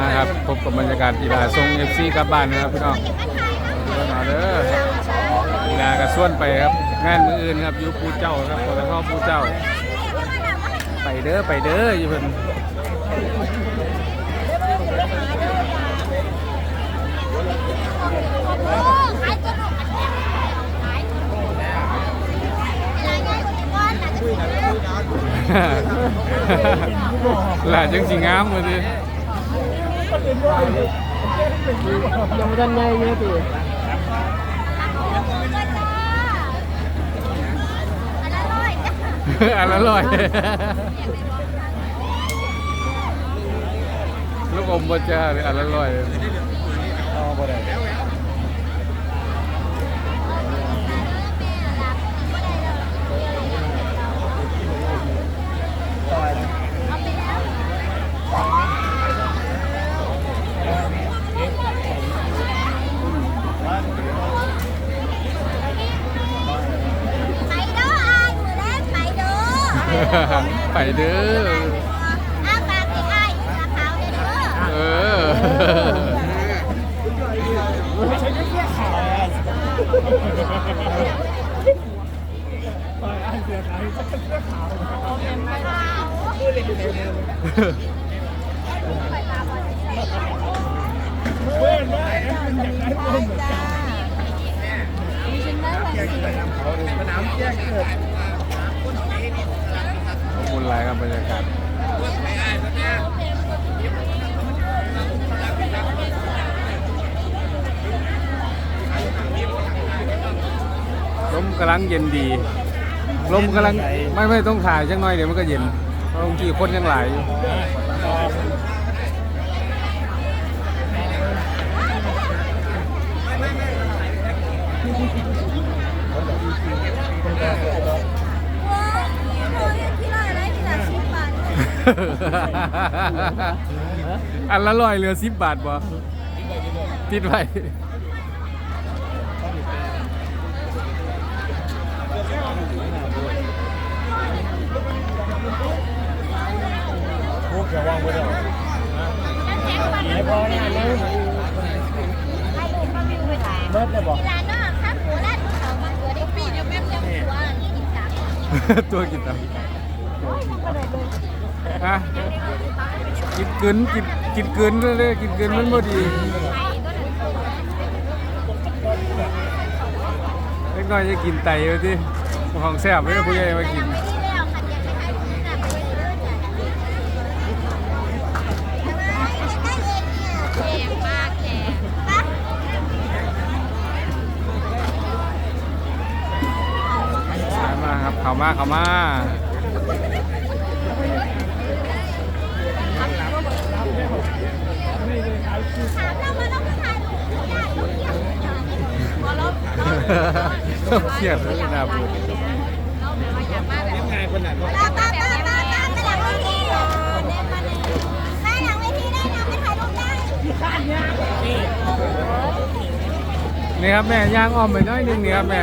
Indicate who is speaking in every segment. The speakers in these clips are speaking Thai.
Speaker 1: นะครับพบกับบรรยากาศกีฬาทรงเอฟซีกลับบ้านนะครับพี่น้องมาเด้อกีฬากระส่วนไปครับงานมืออื่นครับอยู่ปูเจ้าครับปตทปูเจ้า ไปเด้อไปเด้ออยู่เพิ่นหลานจังสิงามมาดิ
Speaker 2: ยังไม่ทันไงเนี่ยพี่
Speaker 1: อันละร้อย ลูกอมบ่จ้าเลยอันละร้อย
Speaker 2: อ๋อบ่ได้
Speaker 1: ไปเด้อเออ
Speaker 2: ไม่ใช่แค่ขาวอะอ่านเสือขาวแค่ขาวเพื่อนว่าแอปเป็นอย่างไรเพื่อนเหมือนกันสนามแยกเกิด
Speaker 1: บรรยากาศลมกำลังเย็นดีลมกำลังไม่ไม่ต้องถ่ายจังหน่อยเดี๋ยวมันก็เย็นเพราะบางทีคนยังหลายอยู่ อันละร้อยเหลือสิบบาทบ่ติดไว้
Speaker 2: พวกจะว่างไม่ได้ไม่พอเนี่ยเลยเลิศเลยบอก
Speaker 1: ตัวกินตับ ฮะกินเกินกินกินเกินเลยกินเกินมันบ่ดีเล็กน้อยจะกินไตไปที่ของแซ่บไม่ได้ผู้ใหญ่มากินมาครับ เข้ามาเข้ามา เครียดเลยนะพูด
Speaker 2: ยังไงคนไหนก็
Speaker 1: นี่ครับแม่ย่างอ้อมไปน้อยหนึงนี่ครับแม่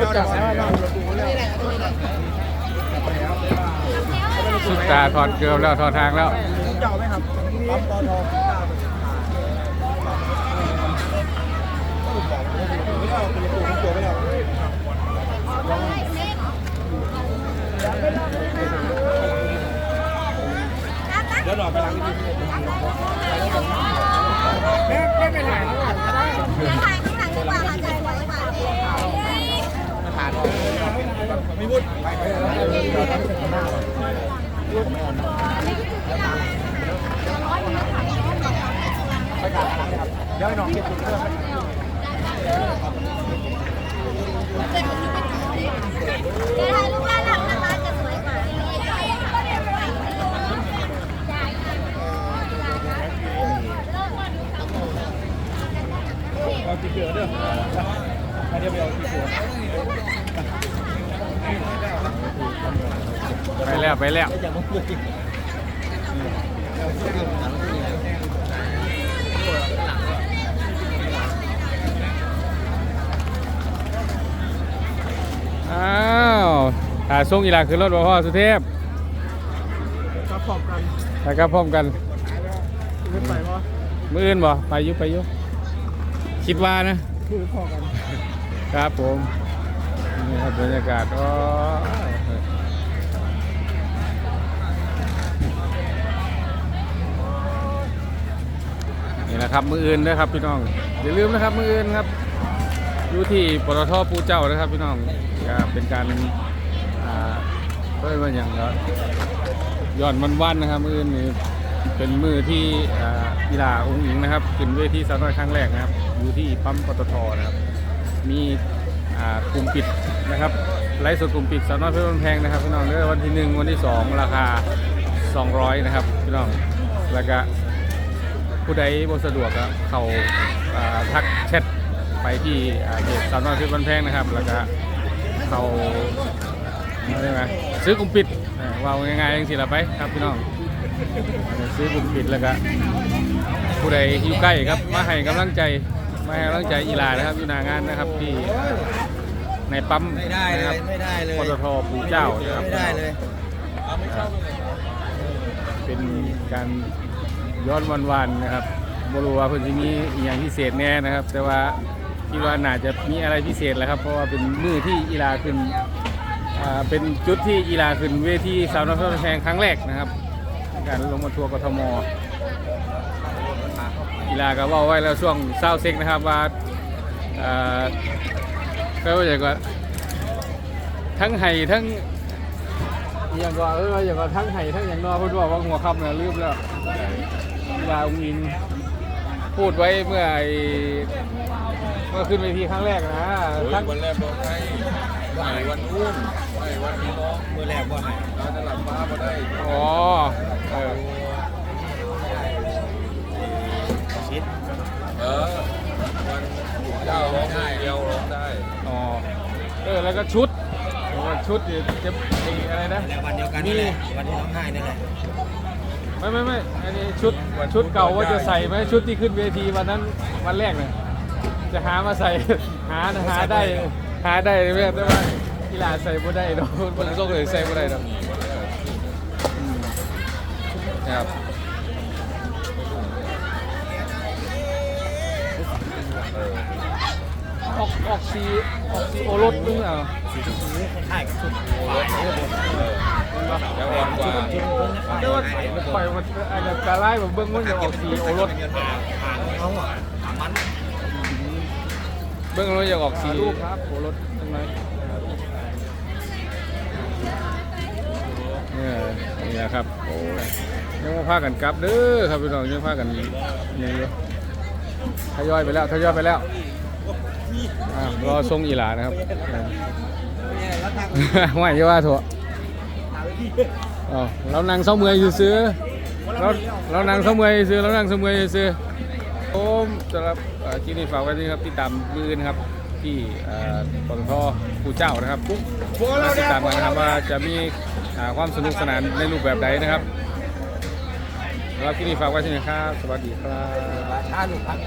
Speaker 2: รู้จักแล้ว
Speaker 1: สุดตาถอดเกลือแล้วถอดทางแล้ว
Speaker 2: เจ้าไหมครับปั๊มปอท องไม่เอาเป็นตัวเป็นตัวไม่เอาเดี๋ยวหน่อยไปล้างที่แม่ไม่เป็นไรไม่พูดไปไปไปกันเดี๋ยวหน่อยเก็บตัวเอาตีเกลือเด้อไปเดี๋ยวไปเอาตีเกลือ
Speaker 1: ไปแล้ว ไปแล้ว
Speaker 2: อย่างมันเลย
Speaker 1: อ้าวถ่าย ส่งอีหลาคือรถบ่พ่อสุเทพ
Speaker 3: พร้อมกัน
Speaker 1: ไปครับพร้อมกัน
Speaker 3: ขึ้นไปวะ
Speaker 1: มื้ออื่นบ่ไปอยุไปอยุคิดว่านะ
Speaker 3: คือพอกัน
Speaker 1: ครับผม นี่ครับบรรยากาศอ๋อนี่แหละครับ มืออื่นนะครับพี่น้อง อย่าลืมนะครับ มืออื่นครับ อยู่ที่ปตทปูเจ้านะครับพี่น้องก็เป็นการอ่า เรียกว่าอย่างก็ย้อนวันวันนะครับมือนนี่เป็นมือที่อ่ากีฬาองค์หญิงนะครับขึ้นเวทีสาวน้อยครั้งแรกนะครับ อยู่ที่ปั๊มปตทนะครับ มีอ่ากลุ่มปิดนะครับไลฟ์สดกลุ่มปิดสาวน้อยเพชรบ้านแพงนะครับพี่น้องเด้อวันที่หนึ่งวันที่สองราคา 200 นะครับพี่น้องแล้วก็ผู้ใดบ่สะดวกเข่าทักแชทไปที่เพจสาวน้อยเพชรบ้านแพงนะครับ แล้วก็เขา อะไรยกไงซื้อกลุ่มปิดอ่าว่าง่ายๆอย่างสิละไปครับพี่น้องซื้อกลุ่มปิดแล้วก็ผู้ใดอยู่ใกล้ครับมาให้กำลังใจมาให้กำลังใจอีหลานะครับอยู่หนางานนะครับที่ในปั๊ม
Speaker 2: ไม่ได้เล
Speaker 1: นะครั
Speaker 2: ย
Speaker 1: บ
Speaker 2: ไม่ได้เลย
Speaker 1: ปตทปูเจ้านะครับ
Speaker 2: ไม่ได้เลย
Speaker 1: เป็นการย้อนวันวันๆนะครับบรู้ว่าเพิ่นจะมีอหย่างพิเศษแน่นะครับ แต่ว่าคิดว่าน่าจะมีอะไรพิเศษแหละครับ เพราะว่าเป็นมือที่อีลาขึ้นอ่า เป็นจุดที่อีลาขึ้นเวทีสาวน้อยเพชรบ้านแพงครั้งแรกนะครับการลงมาทัวร์กทมกีฬาก็ว่าไว้แล้วช่วงเศร้าเซ็กนะครับว่าก็ว่าอย่างว่าทั้งไห้ทั้งอย่างว่าเอออย่างว่าทั้งไห้ทั้งอย่างนอเพูดว่าว่าหัวคำเนี่ยลืมแล้วกีฬาอุ้งอิงพูดไว้เมื่อไอเมื่อขึ้นเวทีครั้งแรกนะทั้ง
Speaker 4: วันแรกบอกให้ ไหววันอุ้มไหววันพี่น้อง
Speaker 2: มือแรกว่าให้
Speaker 4: เราจะหลับฟ้ามาได้
Speaker 1: อ๋อเออ
Speaker 2: ชิด
Speaker 4: เออวันเจ้าร้องได้เดียวร้องได้
Speaker 1: อ๋อเออแล้วก็ชุดชุดเจะไอ้อะไรนะ
Speaker 2: ววันเดียวกันนี่แหละวันที่ร้องไห้นี่แหละ
Speaker 1: ไม่ไม่ไม่อันนี้ชุดชุดเก่าว่าจะใส่ไหมชุดที่ขึ้นเวทีวันนั้นวันแรกเนี่ยจะหามาใส่หาหาได้ หาได้ไหมแต่ว่ากีฬาใส่บ่ได้ดอกมันก็เลยใส่บ่ได้ดอกอืมครับออกออกสีออกสีโอรสนึงอะ
Speaker 2: สีชมพูคล้ายๆกับชุดฝ่ายข้างบน
Speaker 4: จะอ่อนกว่า
Speaker 1: แต่ว่าปล่อยมันอันนั้นกาไล่ผมเบิ่งมันจะออกสีโอรส
Speaker 2: ผ่านผ่านเขาอะผ่านมัน
Speaker 1: เบื้องต้นอยากออกสีลูกครับโหรถทำไมเนี่ยนี่แหละครับโอ้ยยังมาพากันกลับเด้อครับพี่น้องยังพากันนี่อยู่ทยอยไปแล้วทยอยไปแล้วรอทรงอีหลานะครับไม่ใช่ว่าถั่วเรานั่งเสาเมื่อยซื้อเราเรานั่งเสาเมื่อยซื้อเรานั่งเสาเมื่อยซื้อ ผมสำหรับเอ่อคลิปนี้ฝากไว้ด้วยครับติดตามมือนะครับที่เอ่อปตทปูเจ้านะครับมาติดตามกันนะครับว่าจะมีความสนุกสนานในรูปแบบใดนะครับสำหรับคลิปนี้ฝากไว้ที่นี่ครับ สวัสดีครับ
Speaker 2: ราชาลูกพัก